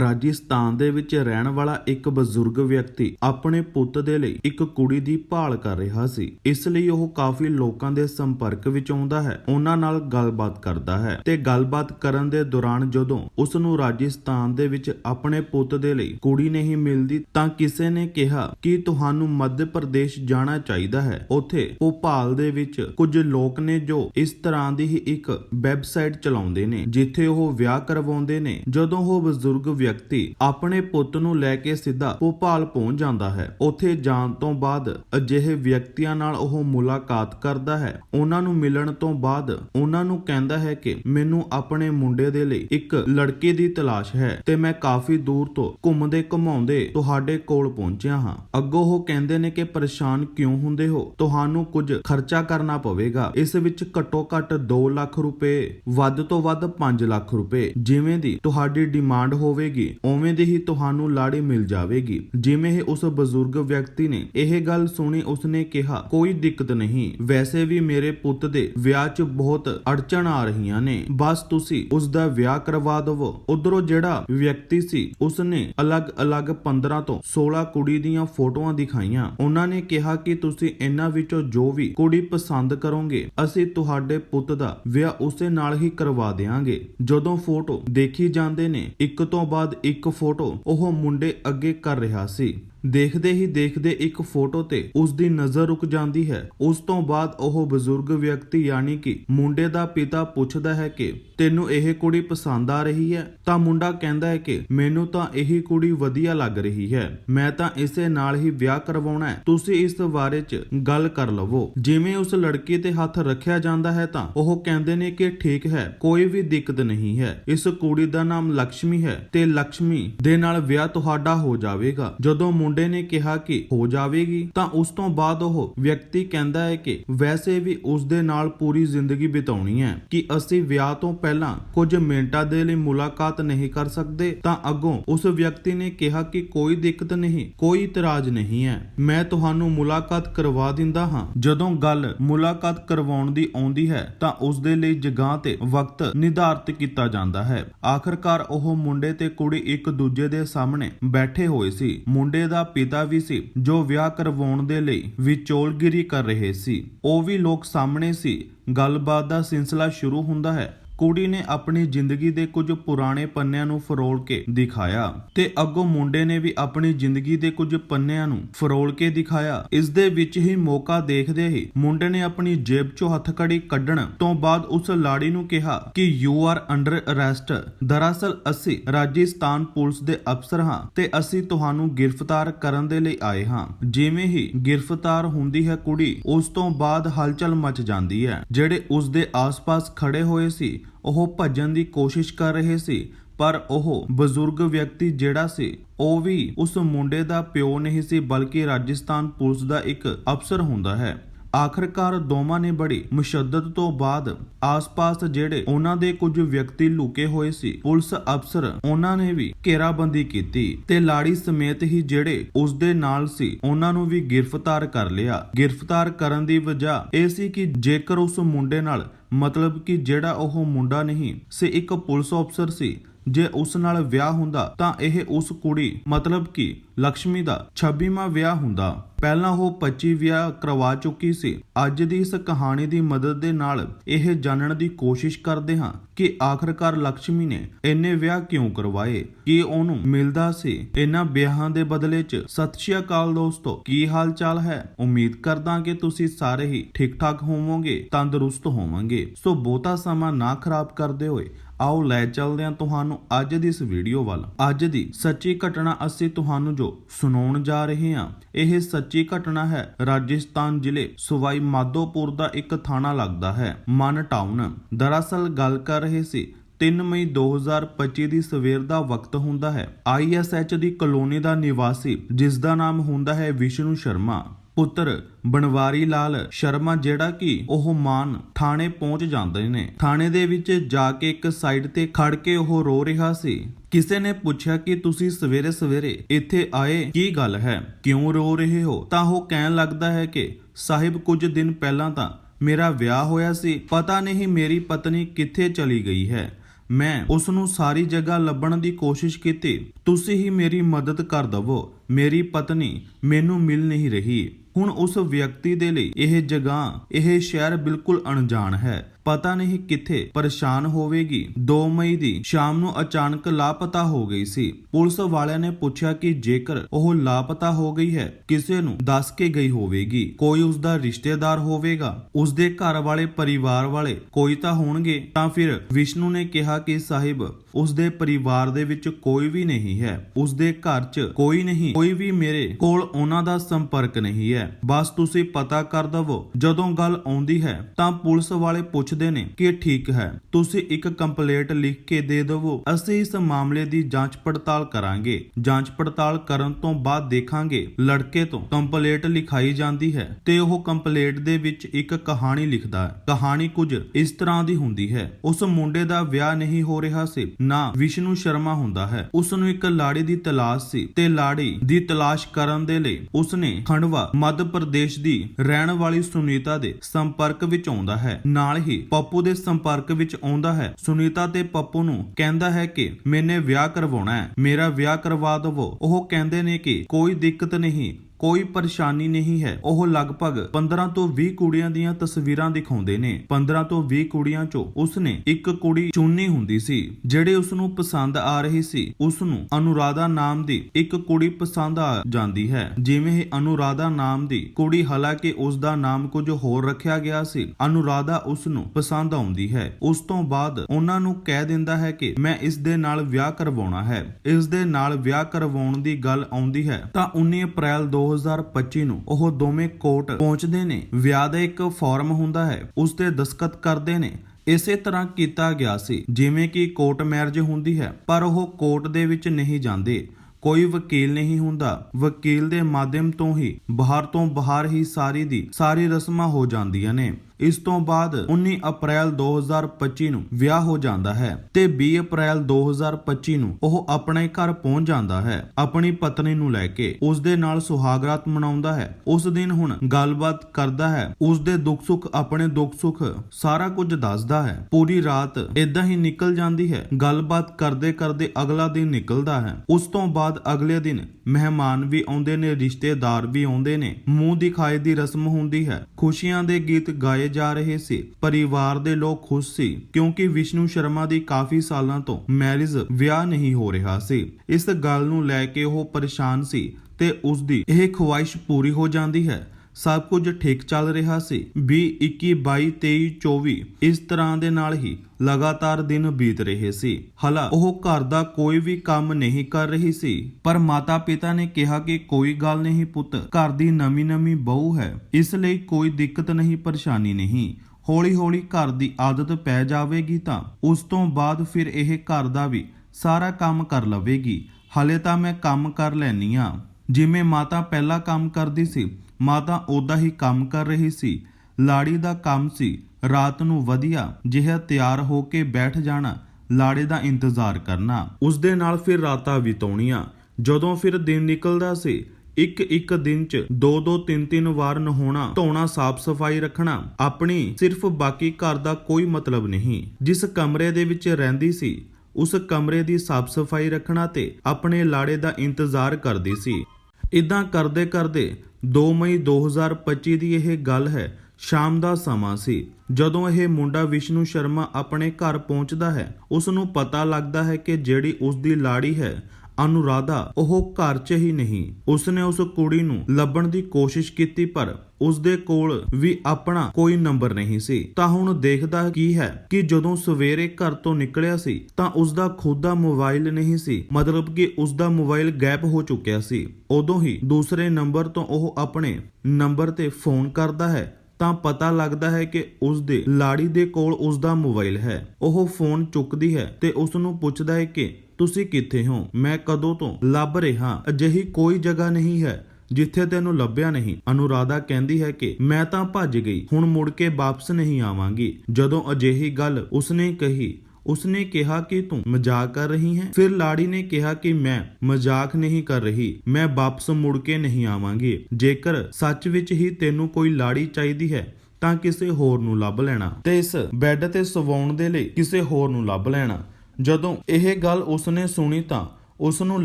ਰਾਜਸਥਾਨ ਦੇ ਵਿੱਚ ਰਹਿਣ ਵਾਲਾ ਇੱਕ ਬਜ਼ੁਰਗ ਵਿਅਕਤੀ ਆਪਣੇ ਪੁੱਤ ਦੇ ਲਈ ਇੱਕ ਕੁੜੀ ਦੀ ਭਾਲ ਕਰ ਰਿਹਾ ਸੀ। ਇਸ ਲਈ ਉਹ ਕਾਫੀ ਲੋਕਾਂ ਦੇ ਸੰਪਰਕ ਵਿੱਚ ਆਉਂਦਾ ਹੈ। ਉਹਨਾਂ ਨਾਲ ਗੱਲਬਾਤ ਕਰਦਾ ਹੈ ਤੇ ਗੱਲਬਾਤ ਕਰਨ ਦੇ ਦੌਰਾਨ ਜਦੋਂ ਉਸ ਨੂੰ ਰਾਜਸਥਾਨ ਦੇ ਵਿੱਚ ਆਪਣੇ ਪੁੱਤ ਦੇ ਲਈ ਕੁੜੀ ਨਹੀਂ ਮਿਲਦੀ ਤਾਂ ਕਿਸੇ ਨੇ ਕਿਹਾ ਕਿ ਤੁਹਾਨੂੰ ਮੱਧ ਪ੍ਰਦੇਸ਼ ਜਾਣਾ ਚਾਹੀਦਾ ਹੈ। ਉੱਥੇ ਭੋਪਾਲ ਦੇ ਵਿੱਚ ਕੁਝ ਲੋਕ ਨੇ ਜੋ ਇਸ ਤਰ੍ਹਾਂ ਦੀ ਹੀ ਇੱਕ ਵੈਬਸਾਈਟ ਚਲਾਉਂਦੇ ਨੇ, ਜਿੱਥੇ ਉਹ ਵਿਆਹ ਕਰਵਾਉਂਦੇ ਨੇ। ਜਦੋਂ ਉਹ ਬਜ਼ੁਰਗ ਵਿਅਕਤੀ ਆਪਣੇ ਪੁੱਤ ਨੂੰ ਲੈ ਕੇ ਸਿੱਧਾ ਭੋਪਾਲ ਪਹੁੰਚ ਜਾਂਦਾ ਹੈ। ਉੱਥੇ ਜਾਣ ਤੋਂ ਬਾਅਦ ਅਜਿਹੇ ਵਿਅਕਤੀਆਂ ਨਾਲ ਉਹ ਮੁਲਾਕਾਤ ਕਰਦਾ ਹੈ। ਉਹਨਾਂ ਨੂੰ ਮਿਲਣ ਤੋਂ ਬਾਅਦ ਉਹਨਾਂ ਨੂੰ ਕਹਿੰਦਾ ਹੈ ਕਿ ਮੈਨੂੰ ਆਪਣੇ ਮੁੰਡੇ ਦੇ ਲਈ ਇੱਕ ਲੜਕੇ ਦੀ ਤਲਾਸ਼ ਹੈ ਤੇ ਮੈਂ ਕਾਫੀ ਦੂਰ ਤੋਂ ਘੁੰਮਦੇ ਘੁਮਾਉਂਦੇ ਤੁਹਾਡੇ ਕੋਲ ਪਹੁੰਚਿਆ ਹਾਂ। ਅੱਗੋਂ ਉਹ ਕਹਿੰਦੇ ਨੇ ਕਿ ਪਰੇਸ਼ਾਨ ਕਿਉਂ ਹੁੰਦੇ ਹੋ? ਤੁਹਾਨੂੰ ਕੁਝ ਖਰਚਾ ਕਰਨਾ ਪਵੇਗਾ। ਇਸ ਵਿੱਚ ਘੱਟੋ ਘੱਟ 2 ਲੱਖ ਰੁਪਏ, ਵੱਧ ਤੋਂ ਵੱਧ 5 ਲੱਖ ਰੁਪਏ ਜਿਵੇਂ ਦੀ ਤੁਹਾਡੀ ਡਿਮਾਂਡ ਹੋਵੇਗੀ। ਉਵੇਂ ਦੀ ਹੀ ਤੁਹਾਨੂੰ ਲਾੜੀ ਮਿਲ ਜਾਵੇਗੀ। ਜਿਵੇਂ ਹੀ ਉਸ ਬਜ਼ੁਰਗ ਵਿਅਕਤੀ ਨੇ ਇਹ ਗੱਲ ਸੁਣੀ, ਉਸਨੇ ਕਿਹਾ, ਕੋਈ ਦਿੱਕਤ ਨਹੀਂ। ਵੈਸੇ ਵੀ ਮੇਰੇ ਪੁੱਤ ਦੇ ਵਿਆਹ 'ਚ ਬਹੁਤ ਅੜਚਣ ਆ ਰਹੀਆਂ ਨੇ। ਬਸ ਤੁਸੀਂ ਉਸ ਦਾ ਵਿਆਹ ਕਰਵਾ ਦਿਵੋ। ਉਧਰੋਂ ਜਿਹੜਾ ਵਿਅਕਤੀ ਸੀ, ਉਸਨੇ ਅਲੱਗ-ਅਲੱਗ 15 ਤੋਂ 16 ਕੁੜੀ ਦੀਆਂ ਫੋਟੋਆਂ ਦਿਖਾਈਆਂ। ਉਹਨਾਂ ਨੇ ਕਿਹਾ ਕਿ ਤੁਸੀਂ ਇਹਨਾਂ ਵਿੱਚੋਂ ਜੋ ਵੀ ਕੁੜੀ ਪਸੰਦ ਕਰੋਗੇ, ਅਸੀਂ ਤੁਹਾਡੇ ਪੁੱਤ ਦਾ ਵਿਆਹ ਉਸੇ ਨਾਲ ਹੀ ਕਰਵਾ ਦੇਵਾਂਗੇ ਜਦੋਂ ਫੋਟੋ ਦੇਖੀ ਜਾਂਦੇ ਨੇ, ਇੱਕ ਤੋਂ ਬਾਅਦ ਇੱਕ ਫੋਟੋ ਉਹ ਮੁੰਡੇ ਅੱਗੇ ਕਰ ਰਿਹਾ ਸੀ। ਦੇਖਦੇ ਹੀ ਦੇਖਦੇ ਇੱਕ ਫੋਟੋ ਤੇ ਉਸ ਦੀ ਨਜ਼ਰ ਰੁਕ ਜਾਂਦੀ ਹੈ। ਉਸ ਤੋਂ ਬਾਅਦ ਉਹ ਬਜ਼ੁਰਗ ਵਿਅਕਤੀ ਯਾਨੀ ਕਿ ਮੁੰਡੇ ਦਾ ਪਿਤਾ ਪੁੱਛਦਾ ਹੈ ਕਿ, ਤੈਨੂੰ ਇਹ ਕੁੜੀ ਪਸੰਦ ਆ ਰਹੀ ਹੈ? ਤਾਂ ਮੁੰਡਾ ਕਹਿੰਦਾ ਹੈ ਕਿ, ਮੈਨੂੰ ਤਾਂ ਇਹੀ ਕੁੜੀ ਵਧੀਆ ਲੱਗ ਰਹੀ ਹੈ। ਮੈਂ ਤਾਂ ਇਸੇ ਨਾਲ ਹੀ ਵਿਆਹ ਕਰਵਾਉਣਾ ਹੈ। ਤੁਸੀਂ ਇਸ ਬਾਰੇ 'ਚ ਗੱਲ ਕਰ ਲਵੋ। ਜਿਵੇਂ ਉਸ ਲੜਕੀ ਤੇ ਹੱਥ ਰੱਖਿਆ ਜਾਂਦਾ ਹੈ ਤਾਂ ਉਹ ਕਹਿੰਦੇ ਨੇ ਕਿ, ਠੀਕ ਹੈ, ਕੋਈ ਵੀ ਦਿੱਕਤ ਨਹੀਂ ਹੈ। ਇਸ ਕੁੜੀ ਦਾ ਨਾਮ ਲక్ష్ਮੀ ਹੈ ਤੇ ਲక్ష్ਮੀ ਦੇ ਨਾਲ ਵਿਆਹ ਤੁਹਾਡਾ ਹੋ ਜਾਵੇਗਾ। ਜਦੋਂ ਮੁੰਡੇ ਨੇ ਕਿਹਾ ਕਿ ਹੋ ਜਾਵੇਗੀ, ਤਾਂ ਉਸ ਤੋਂ ਬਾਅਦ ਉਹ ਵਿਅਕਤੀ ਕਹਿੰਦਾ ਹੈ ਕਿ ਵੈਸੇ ਵੀ ਉਸ ਦੇ ਨਾਲ ਪੂਰੀ ਜ਼ਿੰਦਗੀ ਬਿਤਾਉਣੀ ਹੈ। ਕਿ ਅਸੀਂ ਵਿਆਹ ਤੋਂ ਪਹਿਲਾਂ ਕੁਝ ਮਿੰਟਾਂ ਦੇ ਲਈ ਮੁਲਾਕਾਤ ਨਹੀਂ ਕਰ ਸਕਦੇ, ਤਾਂ ਅੱਗੋਂ ਉਸ ਵਿਅਕਤੀ ਨੇ ਕਿਹਾ ਕਿ ਕੋਈ ਦਿੱਕਤ ਨਹੀਂ, ਕੋਈ ਇਤਰਾਜ਼ ਨਹੀਂ ਹੈ। ਮੈਂ ਤੁਹਾਨੂੰ ਮੁਲਾਕਾਤ ਕਰਵਾ ਦਿੰਦਾ ਹਾਂ। ਜਦੋਂ ਗੱਲ ਮੁਲਾਕਾਤ ਕਰਵਾਉਣ ਦੀ ਆਉਂਦੀ ਹੈ, ਤਾਂ ਉਸ ਦੇ ਲਈ ਜਗ੍ਹਾ ਤੇ ਵਕਤ ਨਿਰਧਾਰਤ ਕੀਤਾ ਜਾਂਦਾ ਹੈ। ਆਖਰਕਾਰ ਉਹ ਮੁੰਡੇ ਤੇ ਕੁੜੀ ਇੱਕ ਦੂਜੇ ਦੇ ਸਾਹਮਣੇ ਬੈਠੇ ਹੋਏ ਸੀ। ਮੁੰਡੇ ਦਾ ਪਿਤਾ ਵੀ ਸੀ, ਜੋ ਵਿਆਹ ਕਰਵਾਉਣ ਦੇ ਲਈ ਵਿਚੋਲਗਿਰੀ ਕਰ ਰਹੇ ਸੀ। ਉਹ ਵੀ ਲੋਕ ਸਾਹਮਣੇ ਸੀ। ਗੱਲਬਾਤ ਦਾ ਸਿਲਸਿਲਾ ਸ਼ੁਰੂ ਹੁੰਦਾ ਹੈ। ਕੁੜੀ ਨੇ ਆਪਣੀ ਜ਼ਿੰਦਗੀ ਦੇ ਕੁਝ ਪੁਰਾਣੇ ਪੰਨਿਆਂ ਨੂੰ ਫਰੋਲ ਕੇ ਦਿਖਾਇਆ ਤੇ ਅੱਗੋਂ ਮੁੰਡੇ ਨੇ ਵੀ ਆਪਣੀ ਜ਼ਿੰਦਗੀ ਦੇ ਕੁਝ ਪੰਨਿਆਂ ਨੂੰ ਫਰੋਲ ਕੇ ਦਿਖਾਇਆ। ਇਸ ਦੇ ਵਿੱਚ ਹੀ ਮੌਕਾ ਦੇਖਦੇ ਹੀ ਮੁੰਡੇ ਨੇ ਆਪਣੀ ਜੇਬ 'ਚੋਂ ਹੱਥਕੜੀ ਕੱਢਣ ਤੋਂ ਬਾਅਦ ਉਸ ਲਾੜੀ ਨੂੰ ਕਿਹਾ ਕਿ ਯੂ ਆਰ ਅੰਡਰ ਅਰੈਸਟ ਦਰਅਸਲ, ਅਸੀਂ ਰਾਜਸਥਾਨ ਪੁਲਿਸ ਦੇ ਅਫਸਰ ਹਾਂ ਤੇ ਅਸੀਂ ਤੁਹਾਨੂੰ ਗ੍ਰਿਫਤਾਰ ਕਰਨ ਦੇ ਲਈ ਆਏ ਹਾਂ। ਜਿਵੇਂ ਹੀ ਗ੍ਰਿਫਤਾਰ ਹੁੰਦੀ ਹੈ ਕੁੜੀ, ਉਸ ਤੋਂ ਬਾਅਦ ਹਲਚਲ ਮਚ ਜਾਂਦੀ ਹੈ। ਜਿਹੜੇ ਉਸ ਦੇ ਆਸ-ਪਾਸ ਖੜੇ ਹੋਏ ਸੀ ਉਹ ਭੱਜਣ ਦੀ ਕੋਸ਼ਿਸ਼ ਕਰ ਰਹੇ ਸੀ, ਪਰ ਉਹ ਬਜ਼ੁਰਗ ਵਿਅਕਤੀ ਜਿਹੜਾ ਸੀ, ਉਹ ਵੀ ਉਸ ਮੁੰਡੇ ਦਾ ਪਿਓ ਨਹੀਂ ਸੀ, ਬਲਕਿ ਰਾਜਸਥਾਨ ਪੁਲਿਸ ਦਾ ਇੱਕ ਅਫਸਰ ਹੁੰਦਾ ਹੈ। ਆਖਰਕਾਰ ਦੋਵਾਂ ਨੇ ਬੜੀ ਮੁਸ਼ੱਦਦ ਤੋਂ ਬਾਅਦ ਆਸ-ਪਾਸ ਜਿਹੜੇ ਉਹਨਾਂ ਦੇ ਕੁਝ ਵਿਅਕਤੀ ਲੁਕੇ ਹੋਏ ਸੀ, ਪੁਲਿਸ ਅਫਸਰ ਉਹਨਾਂ ਨੇ ਵੀ ਘੇਰਾਬੰਦੀ ਕੀਤੀ ਤੇ ਲਾੜੀ ਸਮੇਤ ਹੀ ਜਿਹੜੇ ਉਸ ਦੇ ਨਾਲ ਸੀ, ਉਹਨਾਂ ਨੂੰ ਵੀ ਗ੍ਰਿਫਤਾਰ ਕਰ ਲਿਆ। ਗ੍ਰਿਫਤਾਰ ਕਰਨ ਦੀ ਵਜ੍ਹਾ ਇਹ ਸੀ ਕਿ ਜੇਕਰ ਉਸ ਮੁੰਡੇ ਨਾਲ ਮਤਲਬ ਕਿ ਜਿਹੜਾ ਉਹ ਮੁੰਡਾ ਨਹੀਂ ਸੀ ਇੱਕ ਪੁਲਿਸ ਅਫਸਰ ਸੀ ਜੇ ਉਸ ਨਾਲ ਵਿਆਹ ਹੁੰਦਾ ਤਾਂ ਇਹ ਉਸ ਕੁੜੀ, ਮਤਲਬ ਕਿ ਲక్ష్ਮੀ ਦਾ 26ਵਾਂ ਵਿਆਹ ਹੁੰਦਾ। ਪਹਿਲਾਂ ਉਹ 25 ਵਿਆਹ ਕਰਵਾ ਚੁੱਕੀ ਸੀ। ਅੱਜ ਦੀ ਇਸ ਕਹਾਣੀ ਦੀ ਮਦਦ ਦੇ ਨਾਲ ਇਹ ਜਾਣਨ ਦੀ ਕੋਸ਼ਿਸ਼ ਕਰਦੇ ਹਾਂ ਕਿ ਆਖਰਕਾਰ ਲక్ష్ਮੀ ਨੇ ਇੰਨੇ ਵਿਆਹ ਕਿਉਂ ਕਰਵਾਏ? ਕੀ ਉਹਨੂੰ ਮਿਲਦਾ ਸੀ? ਇਹਨਾਂ ਵਿਆਹਾਂ ਦੇ ਬਦਲੇ 'ਚ, ਸਤਿ ਸ਼੍ਰੀ ਅਕਾਲ ਦੋਸਤੋ, ਕੀ ਹਾਲ ਚਾਲ ਹੈ? ਉਮੀਦ ਕਰਦਾ ਕਿ ਤੁਸੀਂ ਸਾਰੇ ਹੀ ਠੀਕ ਠਾਕ ਹੋਵੋਗੇ, ਤੰਦਰੁਸਤ ਹੋਵੋਗੇ। ਸੋ ਬਹੁਤਾ ਸਮਾਂ ਨਾ ਖਰਾਬ ਕਰਦੇ ਹੋਏ ਆਓ ਲੈ ਚੱਲਦੇ ਹਾਂ ਤੁਹਾਨੂੰ ਅੱਜ ਦੀ ਇਸ ਵੀਡੀਓ ਵੱਲ। ਅੱਜ ਦੀ ਸੱਚੀ ਘਟਨਾ ਅਸੀਂ ਤੁਹਾਨੂੰ ਜੋ ਸੁਣਾਉਣ ਜਾ ਰਹੇ ਹਾਂ, ਇਹ ਸੱਚੀ ਘਟਨਾ ਹੈ। ਰਾਜਸਥਾਨ ਜ਼ਿਲ੍ਹੇ ਸੁਵਾਈ ਮਾਧੋਪੁਰ ਦਾ ਇੱਕ ਥਾਣਾ ਲੱਗਦਾ ਹੈ, ਮਨ ਟਾਊਨ। ਦਰਅਸਲ ਗੱਲ ਕਰ ਰਹੇ ਸੀ 3 ਮਈ 2025 ਦੀ ਸਵੇਰ ਦਾ ਵਕਤ ਹੁੰਦਾ ਹੈ। ਆਈਐਸਐਚ ਦੀ ਕਲੋਨੀ ਦਾ ਨਿਵਾਸੀ ਜਿਸ ਦਾ ਨਾਮ ਹੁੰਦਾ ਹੈ ਵਿਸ਼ਨੂੰ ਸ਼ਰਮਾ। ਪੁੱਤਰ ਬਨਵਾਰੀ ਲਾਲ ਸ਼ਰਮਾ, ਜਿਹੜਾ ਕਿ ਉਹ ਮਾਨ ਥਾਣੇ ਪਹੁੰਚ ਜਾਂਦੇ ਨੇ। ਥਾਣੇ ਦੇ ਵਿੱਚ ਜਾ ਕੇ ਇੱਕ ਸਾਈਡ ਤੇ ਖੜ ਕੇ ਉਹ ਰੋ ਰਿਹਾ ਸੀ। ਕਿਸੇ ਨੇ ਪੁੱਛਿਆ ਕਿ ਤੁਸੀਂ ਸਵੇਰੇ ਸਵੇਰੇ ਇੱਥੇ ਆਏ, ਕੀ ਗੱਲ ਹੈ? ਕਿਉਂ ਰੋ ਰਹੇ ਹੋ? ਤਾਂ ਉਹ ਕਹਿਣ ਲੱਗਦਾ ਹੈ ਕਿ ਸਾਹਿਬ, ਕੁਝ ਦਿਨ ਪਹਿਲਾਂ ਤਾਂ ਮੇਰਾ ਵਿਆਹ ਹੋਇਆ ਸੀ। ਪਤਾ ਨਹੀਂ ਮੇਰੀ ਪਤਨੀ ਕਿੱਥੇ ਚਲੀ ਗਈ ਹੈ। ਮੈਂ ਉਸ ਨੂੰ ਸਾਰੀ ਜਗ੍ਹਾ ਲੱਭਣ ਦੀ ਕੋਸ਼ਿਸ਼ ਕੀਤੀ। ਤੁਸੀਂ ਹੀ ਮੇਰੀ ਮਦਦ ਕਰ ਦਵੋ। ਮੇਰੀ ਪਤਨੀ ਮੈਨੂੰ ਮਿਲ ਨਹੀਂ ਰਹੀ। ਹੁਣ ਉਸ ਵਿਅਕਤੀ ਦੇ ਲਈ ਇਹ ਜਗ੍ਹਾ ਇਹ ਸ਼ਹਿਰ ਬਿਲਕੁਲ ਅਣਜਾਣ ਹੈ। ਪਤਾ ਨਹੀਂ ਕਿੱਥੇ ਪਰੇਸ਼ਾਨ ਹੋਵੇਗੀ। 2 ਮਈ ਦੀ ਸ਼ਾਮ ਨੂੰ ਅਚਾਨਕ ਲਾਪਤਾ ਹੋ ਗਈ ਸੀ। ਪੁਲਿਸ ਵਾਲਿਆਂ ਨੇ ਪੁੱਛਿਆ ਕਿ ਜੇਕਰ ਉਹ ਲਾਪਤਾ ਹੋ ਗਈ ਹੈ, ਕਿਸੇ ਨੂੰ ਦੱਸ ਕੇ ਗਈ ਹੋਵੇਗੀ। ਕੋਈ ਉਸ ਦਾ ਰਿਸ਼ਤੇਦਾਰ ਹੋਵੇਗਾ। ਉਸ ਦੇ ਘਰ ਵਾਲੇ ਪਰਿਵਾਰ ਵਾਲੇ ਕੋਈ ਤਾਂ ਹੋਣਗੇ। ਤਾਂ ਫਿਰ ਵਿਸ਼ਨੂੰ ਨੇ ਕਿਹਾ ਕਿ ਸਾਹਿਬ ਉਸ ਦੇ ਪਰਿਵਾਰ ਦੇ ਵਿੱਚ ਕੋਈ ਵੀ ਨਹੀਂ ਹੈ। ਉਸ ਦੇ ਘਰ 'ਚ ਕੋਈ ਨਹੀਂ। ਕੋਈ ਵੀ ਮੇਰੇ ਕੋਲ ਉਹਨਾਂ ਦਾ ਸੰਪਰਕ ਨਹੀਂ ਹੈ। ਬਸ ਤੁਸੀਂ ਪਤਾ ਕਰ ਦਵੋ। ਜਦੋਂ ਗੱਲ ਆਉਂਦੀ ਹੈ, ਤਾਂ ਪੁਲਿਸ ਵਾਲੇ ਪੁੱਛ ਪੁੱਛਦੇ ਨੇ ਕਿ ਠੀਕ ਹੈ। ਤੁਸੀਂ ਇੱਕ ਕੰਪਲੇਂਟ ਲਿਖ ਕੇ ਦੇ ਦੇਵੋ। ਅਸੀਂ ਇਸ ਮਾਮਲੇ ਦੀ ਜਾਂਚ ਪੜਤਾਲ ਕਰਾਂਗੇ। ਜਾਂਚ ਪੜਤਾਲ ਕਰਨ ਤੋਂ ਬਾਅਦ ਦੇਖਾਂਗੇ। ਲੜਕੇ ਤੋਂ ਕੰਪਲੇਂਟ ਲਿਖਾਈ ਜਾਂਦੀ ਹੈ ਤੇ ਉਹ ਕੰਪਲੇਂਟ ਦੇ ਵਿੱਚ ਇੱਕ ਕਹਾਣੀ ਲਿਖਦਾ ਹੈ। ਕਹਾਣੀ ਕੁਝ ਇਸ ਤਰ੍ਹਾਂ ਦੀ ਹੁੰਦੀ ਹੈ। ਉਸ ਮੁੰਡੇ ਦਾ ਵਿਆਹ ਨਹੀਂ ਹੋ ਰਿਹਾ ਸੀ, ਨਾ ਵਿਸ਼ਨੂੰ ਸ਼ਰਮਾ ਹੁੰਦਾ ਹੈ। ਉਸ ਨੂੰ ਇੱਕ ਲਾੜੀ ਦੀ ਤਲਾਸ਼ ਸੀ ਤੇ ਲਾੜੀ ਦੀ ਤਲਾਸ਼ ਕਰਨ ਦੇ ਲਈ ਉਸ ਨੇ ਖੰਡਵਾ ਮੱਧ ਪ੍ਰਦੇਸ਼ ਦੀ ਰਹਿਣ ਵਾਲੀ ਸੁਨੀਤਾ ਦੇ ਸੰਪਰਕ ਵਿੱਚ ਆਉਂਦਾ ਹੈ। ਨਾਲ ਹੀ ਪੱਪੂ ਦੇ ਸੰਪਰਕ ਵਿੱਚ ਆਉਂਦਾ ਹੈ। ਸੁਨੀਤਾ ਤੇ ਪੱਪੂ ਨੂੰ ਕਹਿੰਦਾ ਹੈ ਕਿ ਮੈਨੇ ਵਿਆਹ ਕਰਵਾਉਣਾ ਹੈ। ਮੇਰਾ ਵਿਆਹ ਕਰਵਾ ਦਿਵੋ। ਉਹ ਕਹਿੰਦੇ ਨੇ ਕਿ ਕੋਈ ਦਿੱਕਤ ਨਹੀਂ। ਕੋਈ ਪਰੇਸ਼ਾਨੀ ਨਹੀਂ ਹੈ। ਉਹ ਲਗਭਗ 15 ਤੋਂ 20 ਕੁੜੀਆਂ ਦੀਆਂ ਤਸਵੀਰਾਂ ਦਿਖਾਉਂਦੇ ਨੇ। 15 ਤੋਂ 20 ਕੁੜੀਆਂ ਚੋਂ ਉਸਨੇ ਇੱਕ ਕੁੜੀ ਚੁਣਨੀ ਹੁੰਦੀ ਸੀ, ਜਿਹੜੇ ਉਸ ਨੂੰ ਪਸੰਦ ਆ ਰਹੀ ਸੀ। ਉਸ ਨੂੰ ਅਨੁਰਾਧਾ ਨਾਮ ਦੀ ਇੱਕ ਕੁੜੀ ਪਸੰਦ ਆ ਜਾਂਦੀ ਹੈ। ਜਿਵੇਂ ਹੀ ਅਨੁਰਾਧਾ ਨਾਮ ਦੀ ਕੁੜੀ ਹਾਲਾਂਕਿ ਉਸ ਦਾ ਨਾਮ ਕੁਝ ਹੋਰ ਰੱਖਿਆ ਗਿਆ ਸੀ, ਅਨੁਰਾਧਾ ਉਸ ਨੂੰ ਪਸੰਦ ਆਉਂਦੀ ਹੈ। ਉਸ ਤੋਂ ਬਾਅਦ ਉਹਨਾਂ ਨੂੰ ਕਹਿ ਦਿੰਦਾ ਹੈ ਕਿ ਮੈਂ ਇਸ ਦੇ ਨਾਲ ਵਿਆਹ ਕਰਵਾਉਣਾ ਹੈ। ਇਸ ਦੇ ਨਾਲ ਵਿਆਹ ਕਰਵਾਉਣ ਦੀ ਗੱਲ ਆਉਂਦੀ ਹੈ ਤਾਂ 19 ਅਪ੍ਰੈਲ 2025 ਨੂੰ ਉਹ ਦੋਵੇਂ ਕੋਰਟ ਪਹੁੰਚਦੇ ਨੇ। ਵਿਆਹ ਦਾ ਇੱਕ ਫਾਰਮ ਹੁੰਦਾ ਹੈ, ਉਸ ਤੇ ਦਸਖਤ ਕਰਦੇ ਨੇ। ਇਸੇ ਤਰ੍ਹਾਂ ਕੀਤਾ ਗਿਆ ਸੀ, ਜਿਵੇਂ ਕਿ ਕੋਰਟ ਮੈਰਿਜ ਹੁੰਦੀ ਹੈ, ਪਰ ਉਹ ਕੋਰਟ ਦੇ ਵਿੱਚ ਨਹੀਂ ਜਾਂਦੇ। ਕੋਈ ਵਕੀਲ ਨਹੀਂ ਹੁੰਦਾ। ਵਕੀਲ ਦੇ ਮਾਧਿਅਮ ਤੋਂ ਹੀ ਬਾਹਰ ਤੋਂ ਬਾਹਰ ਹੀ ਸਾਰੀ ਦੀ ਸਾਰੀ ਰਸਮਾਂ ਹੋ ਜਾਂਦੀਆਂ ਨੇ। ਇਸ ਤੋਂ ਬਾਅਦ 19 ਅਪ੍ਰੈਲ 2025 ਨੂੰ ਵਿਆਹ ਹੋ ਜਾਂਦਾ ਹੈ ਤੇ 20 ਅਪ੍ਰੈਲ 2025 ਨੂੰ ਉਹ ਆਪਣੇ ਘਰ ਪਹੁੰਚ ਜਾਂਦਾ ਹੈ, ਆਪਣੀ ਪਤਨੀ ਨੂੰ ਲੈ ਕੇ। ਉਸ ਦੇ ਨਾਲ ਸੁਹਾਗਰਾਤ ਮਨਾਉਂਦਾ ਹੈ। ਉਸ ਦਿਨ ਹੁਣ ਗੱਲਬਾਤ ਕਰਦਾ ਹੈ। ਉਸ ਦੇ ਦੁੱਖ ਸੁੱਖ, ਆਪਣੇ ਦੁੱਖ ਸੁੱਖ ਸਾਰਾ ਕੁਝ ਦੱਸਦਾ ਹੈ। ਪੂਰੀ ਰਾਤ ਇਦਾਂ ਹੀ ਨਿਕਲ ਜਾਂਦੀ ਹੈ। ਗੱਲਬਾਤ ਕਰਦੇ ਕਰਦੇ ਅਗਲਾ ਦਿਨ ਨਿਕਲਦਾ ਹੈ। ਉਸ ਤੋਂ ਬਾਅਦ ਅਗਲੇ ਦਿਨ ਮਹਿਮਾਨ ਵੀ ਆਉਂਦੇ ਨੇ, ਰਿਸ਼ਤੇਦਾਰ ਵੀ ਆਉਂਦੇ ਨੇ। ਮੂੰਹ ਦਿਖਾਏ ਦੀ ਰਸਮ ਹੁੰਦੀ ਹੈ। ਖੁਸ਼ੀਆਂ ਦੇ ਗੀਤ ਗਾਏ ਜਾ ਰਹੇ ਸੀ। ਪਰਿਵਾਰ ਦੇ ਲੋਕ ਖੁਸ਼ ਸੀ ਕਿਉਂਕਿ ਵਿਸ਼ਨੂੰ ਸ਼ਰਮਾ ਦੀ ਕਾਫੀ ਸਾਲਾਂ ਤੋਂ ਮੈਰਿਜ ਵਿਆਹ ਨਹੀਂ ਹੋ ਰਿਹਾ ਸੀ। ਇਸ ਗੱਲ ਨੂੰ ਲੈ ਕੇ ਉਹ ਪਰੇਸ਼ਾਨ ਸੀ ਤੇ ਉਸ ਦੀ ਇਹ ਖੁਆਇਸ਼ ਪੂਰੀ ਹੋ ਜਾਂਦੀ ਹੈ। ਸਭ ਕੁਝ ਠੀਕ ਚੱਲ ਰਿਹਾ ਸੀ। 20 21 22 23 24 ਇਸ ਤਰ੍ਹਾਂ ਦੇ ਨਾਲ ਹੀ ਲਗਾਤਾਰ ਦਿਨ ਬੀਤ ਰਹੇ ਸੀ। ਹਲਾ, ਉਹ ਘਰ ਦਾ ਕੋਈ ਵੀ ਕੰਮ ਨਹੀਂ ਕਰ ਰਹੀ ਸੀ। ਪਰ ਮਾਤਾ-ਪਿਤਾ ਨੇ ਕਿਹਾ ਕਿ ਕੋਈ ਗੱਲ ਨਹੀਂ ਪੁੱਤ, ਘਰ ਦੀ ਨਵੀਂ-ਨਵੀਂ ਬਹੂ ਹੈ। ਇਸ ਲਈ ਕੋਈ ਦਿੱਕਤ ਨਹੀਂ, ਪਰੇਸ਼ਾਨੀ ਨਹੀਂ। ਹੌਲੀ-ਹੌਲੀ ਘਰ ਦੀ ਆਦਤ ਪੈ ਜਾਵੇਗੀ ਤਾਂ ਉਸ ਤੋਂ ਬਾਅਦ ਫਿਰ ਇਹ ਘਰ ਦਾ ਵੀ ਸਾਰਾ ਕੰਮ ਕਰ ਲਵੇਗੀ। ਹਲੇ ਤਾਂ ਮੈਂ ਕੰਮ ਕਰ ਲੈਣੀ ਆ ਜਿਵੇਂ ਮਾਤਾ ਪਹਿਲਾਂ ਕੰਮ ਕਰਦੀ ਸੀ ਮਾਤਾ ਉਦਾਂ ਹੀ ਕੰਮ ਕਰ ਰਹੀ ਸੀ। ਲਾੜੀ ਦਾ ਕੰਮ ਸੀ। ਰਾਤ ਨੂੰ ਵਧੀਆ ਜਿਹਾ ਤਿਆਰ ਹੋ ਕੇ ਬੈਠ ਜਾਣਾ, ਲਾੜੇ ਦਾ ਇੰਤਜ਼ਾਰ ਕਰਨਾ। ਉਸ ਦੇ ਨਾਲ ਫਿਰ ਰਾਤਾਂ ਬਿਤਾਉਣੀਆਂ ਜਦੋਂ ਫਿਰ ਦਿਨ ਨਿਕਲਦਾ ਸੀ ਇੱਕ ਇੱਕ ਦਿਨ ਚ ਦੋ ਦੋ ਤਿੰਨ ਤਿੰਨ ਵਾਰ ਨਹਾਉਣਾ, ਧੋਣਾ ਸਾਫ਼ ਸਫ਼ਾਈ ਰੱਖਣਾ, ਆਪਣੀ ਸਿਰਫ ਬਾਕੀ ਘਰ ਦਾ ਕੋਈ ਮਤਲਬ ਨਹੀਂ। ਜਿਸ ਕਮਰੇ ਦੇ ਵਿੱਚ ਰਹਿੰਦੀ ਸੀ, ਉਸ ਕਮਰੇ ਦੀ ਸਾਫ਼ ਸਫ਼ਾਈ ਰੱਖਣਾ ਤੇ ਆਪਣੇ ਲਾੜੇ ਦਾ ਇੰਤਜ਼ਾਰ ਕਰਦੀ ਸੀ। ਇਦਾਂ ਕਰਦੇ ਕਰਦੇ 2 ਮਈ 2025 ਦੀ ਇਹ ਗੱਲ ਹੈ, ਸ਼ਾਮ ਦਾ ਸਮਾਂ ਸੀ। ਜਦੋਂ ਇਹ ਮੁੰਡਾ ਵਿਸ਼ਨੂੰ ਸ਼ਰਮਾ ਆਪਣੇ ਘਰ ਪਹੁੰਚਦਾ ਹੈ ਉਸ ਨੂੰ ਪਤਾ ਲੱਗਦਾ ਹੈ ਕਿ ਜਿਹੜੀ ਉਸ ਦੀ ਲਾੜੀ ਹੈ, ਅਨੁਰਾਧਾ, ਉਹ ਘਰ 'ਚ ਹੀ ਨਹੀਂ। ਉਸਨੇ ਉਸ ਕੁੜੀ ਨੂੰ ਲੱਭਣ ਦੀ ਕੋਸ਼ਿਸ਼ ਕੀਤੀ ਪਰ ਉਸ ਦੇ ਕੋਲ ਵੀ ਆਪਣਾ ਕੋਈ ਨੰਬਰ ਨਹੀਂ ਸੀ। ਤਾਂ ਹੁਣ ਦੇਖਦਾ ਕੀ ਹੈ ਕਿ ਜਦੋਂ ਸਵੇਰੇ ਘਰ ਤੋਂ ਨਿਕਲਿਆ ਸੀ, ਤਾਂ ਉਸ ਦਾ ਖੁਦ ਦਾ ਮੋਬਾਈਲ ਨਹੀਂ ਸੀ, ਮਤਲਬ ਕਿ ਉਸ ਦਾ ਮੋਬਾਈਲ ਗਾਇਬ ਹੋ ਚੁੱਕਿਆ ਸੀ। ਉਦੋਂ ਹੀ ਦੂਸਰੇ ਨੰਬਰ ਤੋਂ ਉਹ ਆਪਣੇ ਨੰਬਰ ਤੇ ਫੋਨ ਕਰਦਾ ਹੈ, ਤਾਂ ਪਤਾ ਲੱਗਦਾ ਹੈ ਕਿ ਉਸ ਦੇ ਲਾੜੀ ਦੇ ਕੋਲ ਉਸ ਦਾ ਮੋਬਾਈਲ ਹੈ। ਉਹ ਫੋਨ ਚੁੱਕਦੀ ਹੈ ਤੇ ਉਸ ਨੂੰ ਪੁੱਛਦਾ ਹੈ ਕਿ, ਤੁਸੀਂ ਕਿੱਥੇ ਹੋ? ਮੈਂ ਕਦੋਂ ਤੋਂ ਲੱਭ ਰਿਹਾ? ਅਜਿਹੀ ਕੋਈ ਜਗ੍ਹਾ ਨਹੀਂ ਹੈ। ਜਿੱਥੇ ਤੈਨੂੰ ਲੱਭਿਆ ਨਹੀਂ। ਅਨੁਰਾਧਾ ਕਹਿੰਦੀ ਹੈ ਕਿ ਮੈਂ ਤਾਂ ਭੱਜ ਗਈ, ਹੁਣ ਮੁੜ ਕੇ ਵਾਪਸ ਨਹੀਂ ਆਵਾਂਗੀ। ਜਦੋਂ ਅਜਿਹੀ ਗੱਲ ਉਸਨੇ ਕਹੀ, ਉਸਨੇ ਕਿਹਾ ਕਿ ਤੂੰ ਮਜ਼ਾਕ ਕਰ ਰਹੀ ਹੈ। ਫਿਰ ਲਾੜੀ ਨੇ ਕਿਹਾ ਕਿ ਮੈਂ ਮਜ਼ਾਕ ਨਹੀਂ ਕਰ ਰਹੀ, ਮੈਂ ਵਾਪਸ ਮੁੜ ਕੇ ਨਹੀਂ ਆਵਾਂਗੀ। ਜੇਕਰ ਸੱਚ ਵਿੱਚ ਹੀ ਤੈਨੂੰ ਕੋਈ ਲਾੜੀ ਚਾਹੀਦੀ ਹੈ, ਤਾਂ ਕਿਸੇ ਹੋਰ ਨੂੰ ਲੱਭ ਲੈਣਾ ਤੇ ਇਸ ਬੈੱਡ ਤੇ ਸਵਾਉਣ ਦੇ ਲਈ ਕਿਸੇ ਹੋਰ ਨੂੰ ਲੱਭ ਲੈਣਾ। ਜਦੋਂ ਇਹ ਗੱਲ ਉਸਨੇ ਸੁਣੀ ਤਾਂ ਉਸ ਨੂੰ